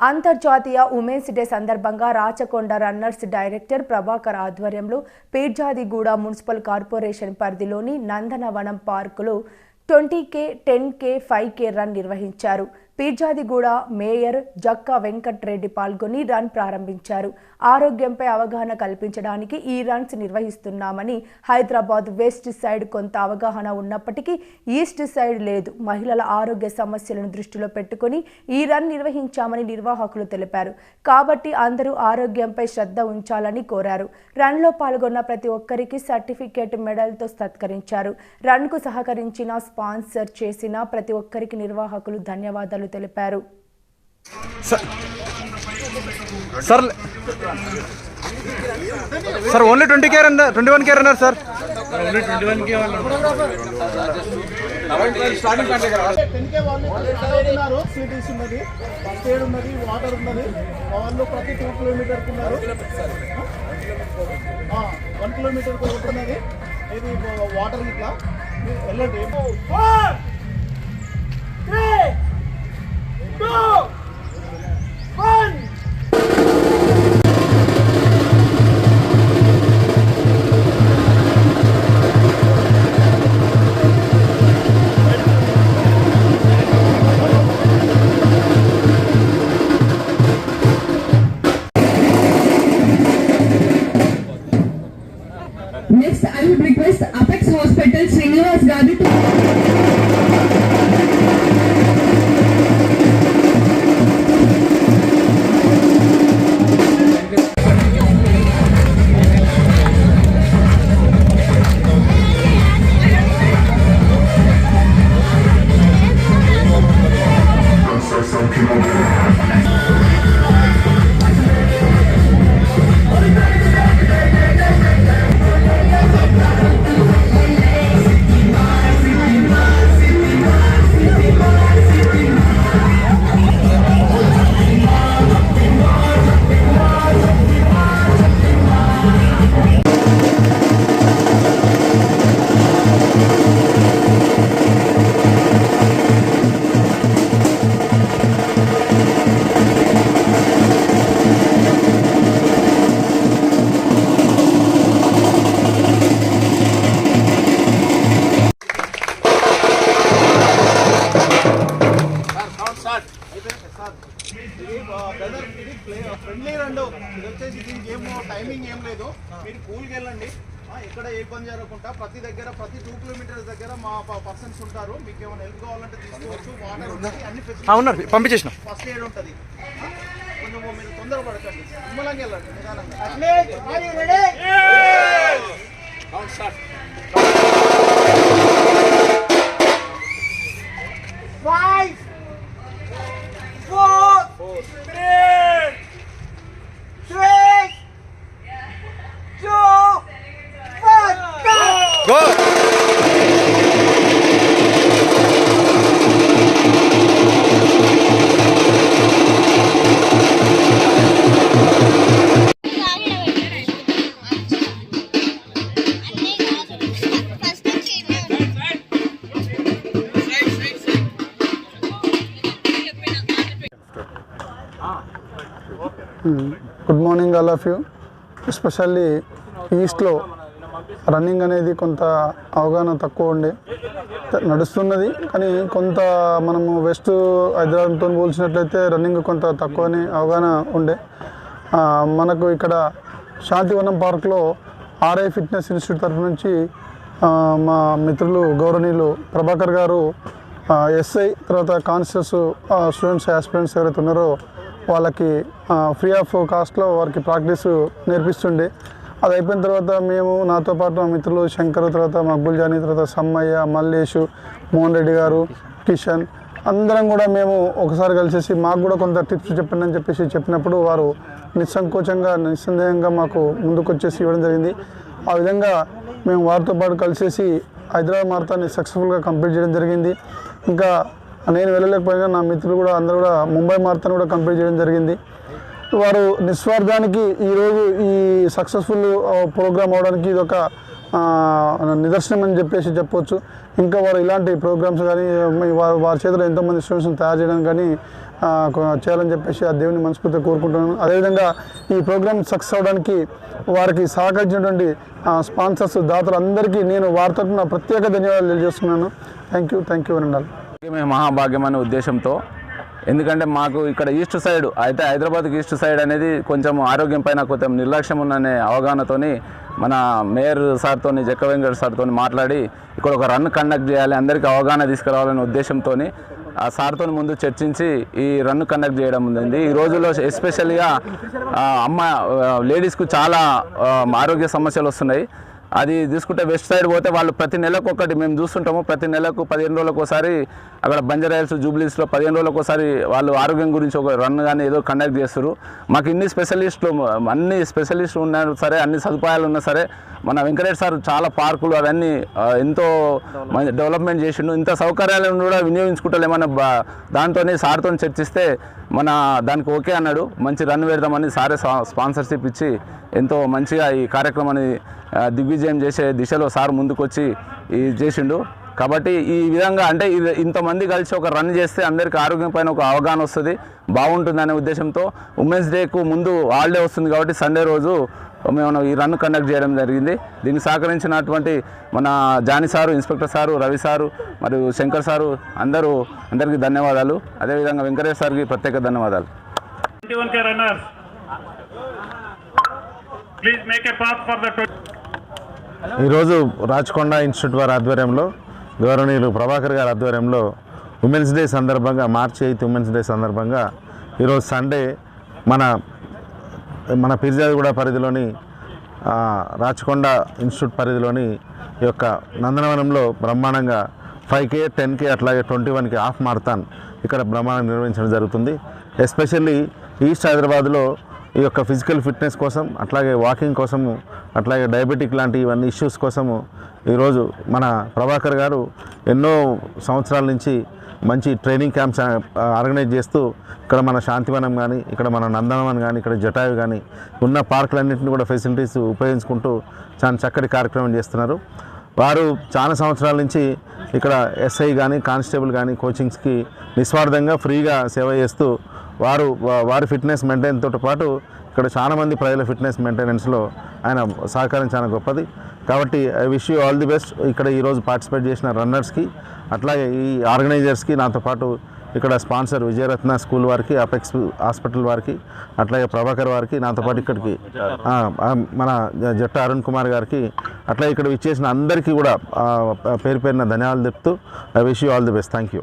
అంతర్జాతీయ women's day సందర్భంగా Rachakonda runners director Prabhakar ఆధ్వర్యంలో పీర్జాదిగూడ మున్సిపల్ కార్పొరేషన్ పరిధిలోని నందనవనం పార్కులో twenty K ten K five K run నిర్వహించారు. పీర్జాదిగూడ మేయర్ జక్కా వెంకట్రెడ్డి పాల్గొని రన్ ప్రారంభించారు. ఆరోగ్యంపై అవగాహన కల్పించడానికి ఈ రన్స్ నిర్వహిస్తున్నామని హైదరాబాద్ వెస్ట్ సైడ్ కొంత అవగాహన ఉన్నప్పటికీ ఈస్ట్ సైడ్ లేదు. మహిళల ఆరోగ్య సమస్యలను దృష్టిలో పెట్టుకొని ఈ రన్ నిర్వహించామని నిర్వాహకులు తెలిపారు. కాబట్టి అందరూ ఆరోగ్యంపై శ్రద్ధ ఉంచాలని కోరారు. రన్లో పాల్గొన్న ప్రతి ఒక్కరికి సర్టిఫికేట్ మెడల్తో సత్కరించారు. రన్కు సహకరించిన స్పాన్సర్ చేసిన ప్రతి ఒక్కరికి నిర్వాహకులు ధన్యవాదాలు తెలిపారు. Sir sir sir only twenty care అన్నారు ట్వంటీ వన్ కేర్ అన్నారు సార్ సిటీస్ ఉన్నది ఉన్నది వాటర్ ఉన్నది వాళ్ళు ప్రతి టూ ఉన్నారు వన్ కిలోమీటర్కి ఒకటి ఉన్నది ఇది వాటర్ ఇట్లా మీరు Next, I would request Apex Hospital Srinivas Gandhi to... ఏం లేదు. మీరు కూల్కి వెళ్ళండి. ఎక్కడ ఏ ఇబ్బంది జరగకుండా ప్రతి దగ్గర ప్రతి టూ కిలోమీటర్స్ దగ్గర మా పర్సన్స్ ఉంటారు. మీకు ఏమైనా హెల్ప్ కావాలంటే తీసుకోవచ్చు. వాటర్ అన్ని ఉన్నారు. పంపించేసిన. ఫస్ట్ ఎయిడ్ ఉంటుంది. కొంచెం మీరు తొందరపడకండి. నిమ్మలంగా వెళ్ళండి. నిదానంగా good morning all of you. Especially ఈస్ట్లో రన్నింగ్ అనేది కొంత అవగాహన తక్కువ ఉండే. నడుస్తున్నది కానీ కొంత మనము వెస్ట్ హైదరాబాద్తో పోల్చినట్లయితే రన్నింగ్ కొంత తక్కువని అవగాహన ఉండే. మనకు ఇక్కడ శాంతివనం పార్క్లో ఆర్ఐ ఫిట్నెస్ ఇన్స్టిట్యూట్ తరఫు నుంచి మా మిత్రులు గౌరవనీయులు ప్రభాకర్ గారు ఎస్ఐ తర్వాత కాన్షియస్ స్టూడెంట్స్ ఆస్పిరెంట్స్ ఎవరైతే ఉన్నారో వాళ్ళకి ఫ్రీ ఆఫ్ కాస్ట్లో వారికి ప్రాక్టీస్ నేర్పిస్తుండే. అది అయిపోయిన తర్వాత మేము నాతో పాటు మా మిత్రులు శంకర్ తర్వాత మక్బుల్ జానీ తర్వాత సమ్మయ్య మల్లేషు మోహన్ రెడ్డి గారు కిషన్ అందరం కూడా మేము ఒకసారి కలిసేసి మాకు కూడా కొంత టిప్స్ చెప్పండి అని చెప్పేసి చెప్పినప్పుడు వారు నిస్సంకోచంగా నిస్సందేహంగా మాకు ముందుకు వచ్చేసి ఇవ్వడం జరిగింది. ఆ విధంగా మేము వారితో పాటు కలిసేసి హైదరాబాద్ మారతాన్ని సక్సెస్ఫుల్గా కంప్లీట్ చేయడం జరిగింది. ఇంకా నేను వెళ్ళలేకపోయినా. నా మిత్రులు కూడా అందరూ కూడా ముంబై మారతాన్ని కూడా కంప్లీట్ చేయడం జరిగింది. వారు నిస్వార్థానికి ఈరోజు ఈ సక్సెస్ఫుల్ ప్రోగ్రామ్ అవడానికి ఇది ఒక నిదర్శనం అని చెప్పేసి చెప్పొచ్చు. ఇంకా వారు ఇలాంటి ప్రోగ్రామ్స్ కానీ వారు వారి చేతిలో ఎంతోమంది స్టూడెంట్స్ని తయారు చేయడానికి కానీ చేయాలని చెప్పేసి ఆ దేవుని మనస్ఫూర్తిగా కోరుకుంటున్నాను. అదేవిధంగా ఈ ప్రోగ్రామ్ సక్సెస్ అవడానికి వారికి సహకరించినటువంటి స్పాన్సర్స్ దాతలు అందరికీ నేను వారి తరఫున ప్రత్యేక ధన్యవాదాలు తెలియజేస్తున్నాను. థ్యాంక్ యూ థ్యాంక్ యూ అనండాలి మహాభాగ్యం అనే ఉద్దేశంతో. ఎందుకంటే మాకు ఇక్కడ ఈస్ట్ సైడ్ అయితే హైదరాబాద్కి ఈస్ట్ సైడ్ అనేది కొంచెం ఆరోగ్యం పైన కొంచెం నిర్లక్ష్యం ఉందనే అవగాహనతోని మన మేయర్ సార్తో జక్క వెంకట సార్తో మాట్లాడి ఇక్కడ ఒక రన్ కండక్ట్ చేయాలి అందరికీ అవగాహన తీసుకురావాలనే ఉద్దేశంతో ఆ సార్తో ముందు చర్చించి ఈ రన్ కండక్ట్ చేయడం ఉంది ఈ రోజుల్లో ఎస్పెషల్గా అమ్మ లేడీస్కు చాలా ఆరోగ్య సమస్యలు వస్తున్నాయి. అది తీసుకుంటే వెస్ట్ సైడ్ పోతే వాళ్ళు ప్రతి నెలకు ఒకటి మేము చూస్తుంటాము. ప్రతి నెలకు పదిహేను రోజులకు ఒకసారి అక్కడ బంజరాయల్స్ జూబ్లీస్లో పదిహేను రోజులకు ఒకసారి వాళ్ళు ఆరోగ్యం గురించి ఒక రన్ కానీ ఏదో కండక్ట్ చేస్తారు. మాకు ఇన్ని స్పెషలిస్టులు అన్ని స్పెషలిస్టులు ఉన్నా సరే అన్ని సదుపాయాలు ఉన్నా సరే మన వెంకటేష్ సార్ చాలా పార్కులు అవన్నీ ఎంతో మంచి డెవలప్మెంట్ చేసిండు. ఇంత సౌకర్యాలను కూడా వినియోగించుకుంటలేమన్న దాంతో సార్తో చర్చిస్తే మన దానికి ఓకే అన్నాడు. మంచి రన్ పెడదామని సారే స్పాన్సర్షిప్ ఇచ్చి ఎంతో మంచిగా ఈ కార్యక్రమాన్ని దిగ్విజయం చేసే దిశలో సార్ ముందుకొచ్చి ఈ చేసిండు. కాబట్టి ఈ విధంగా అంటే ఇది ఇంతమంది కలిసి ఒక రన్ చేస్తే అందరికీ ఆరోగ్యం పైన ఒక అవగాహన వస్తుంది బాగుంటుందనే ఉద్దేశంతో ఉమెన్స్ డేకు ముందు హాలిడే వస్తుంది కాబట్టి సండే రోజు మేము ఈ రన్ కండక్ట్ చేయడం జరిగింది. దీనికి సహకరించినటువంటి మన Jani sir inspector sir Ravi sir మరియు శంకర్ సారు అందరూ అందరికీ ధన్యవాదాలు. అదేవిధంగా వెంకటేష్ సార్కి ప్రత్యేక ధన్యవాదాలు. 21 K runners. Please make a ఈరోజు రాచకొండ ఇన్స్టిట్యూట్ వారి ఆధ్వర్యంలో గౌరవనీయులు ప్రభాకర్ గారి ఆధ్వర్యంలో ఉమెన్స్ డే సందర్భంగా మార్చి ఎయిత్ ఉమెన్స్ డే సందర్భంగా ఈరోజు సండే మన మన పిర్జాదిగూడ పరిధిలోని రాచకొండ ఇన్స్టిట్యూట్ పరిధిలోని ఈ యొక్క నందనవనంలో బ్రహ్మాండంగా ఫైవ్ కే టెన్ కే అట్లాగే ట్వంటీ వన్కి హాఫ్ మారథాన్ ఇక్కడ బ్రహ్మాండంగా నిర్వహించడం జరుగుతుంది. ఎస్పెషల్లీ ఈస్ట్ హైదరాబాద్లో ఈ యొక్క ఫిజికల్ ఫిట్నెస్ కోసం అట్లాగే వాకింగ్ కోసము అట్లాగే డయాబెటిక్ లాంటి ఇవన్నీ ఇష్యూస్ కోసము ఈరోజు మన ప్రభాకర్ గారు ఎన్నో సంవత్సరాల నుంచి మంచి ట్రైనింగ్ క్యాంప్స్ ఆర్గనైజ్ చేస్తూ ఇక్కడ మన శాంతివనం కానీ ఇక్కడ మన నందనవనం కానీ ఇక్కడ జటాయు కానీ ఉన్న పార్కులన్నింటినీ కూడా ఫెసిలిటీస్ ఉపయోగించుకుంటూ చాలా చక్కటి కార్యక్రమం చేస్తున్నారు. వారు చాలా సంవత్సరాల నుంచి ఇక్కడ ఎస్ఐ కానీ కానిస్టేబుల్ కానీ కోచింగ్స్కి నిస్వార్థంగా ఫ్రీగా సేవ చేస్తూ వారు వారి ఫిట్నెస్ మెయింటైన్తో పాటు ఇక్కడ చాలా మంది ప్రజల ఫిట్నెస్ మెయింటెనెన్స్లో ఆయన సహకారం చాలా గొప్పది. కాబట్టి I wish you all the best. ఇక్కడ ఈరోజు పార్టిసిపేట్ చేసిన రన్నర్స్కి అట్లాగే ఈ ఆర్గనైజర్స్కి నాతో పాటు ఇక్కడ స్పాన్సర్ విజయరత్న స్కూల్ వారికి అపెక్స్ హాస్పిటల్ వారికి అట్లాగే ప్రభాకర్ వారికి నాతో పాటు ఇక్కడికి మన జట్ట అరుణ్ కుమార్ గారికి అట్లా ఇక్కడ విచ్చేసిన అందరికీ కూడా పేరు పేరున ధన్యవాదాలు చెప్తూ I wish you all the best. Thank you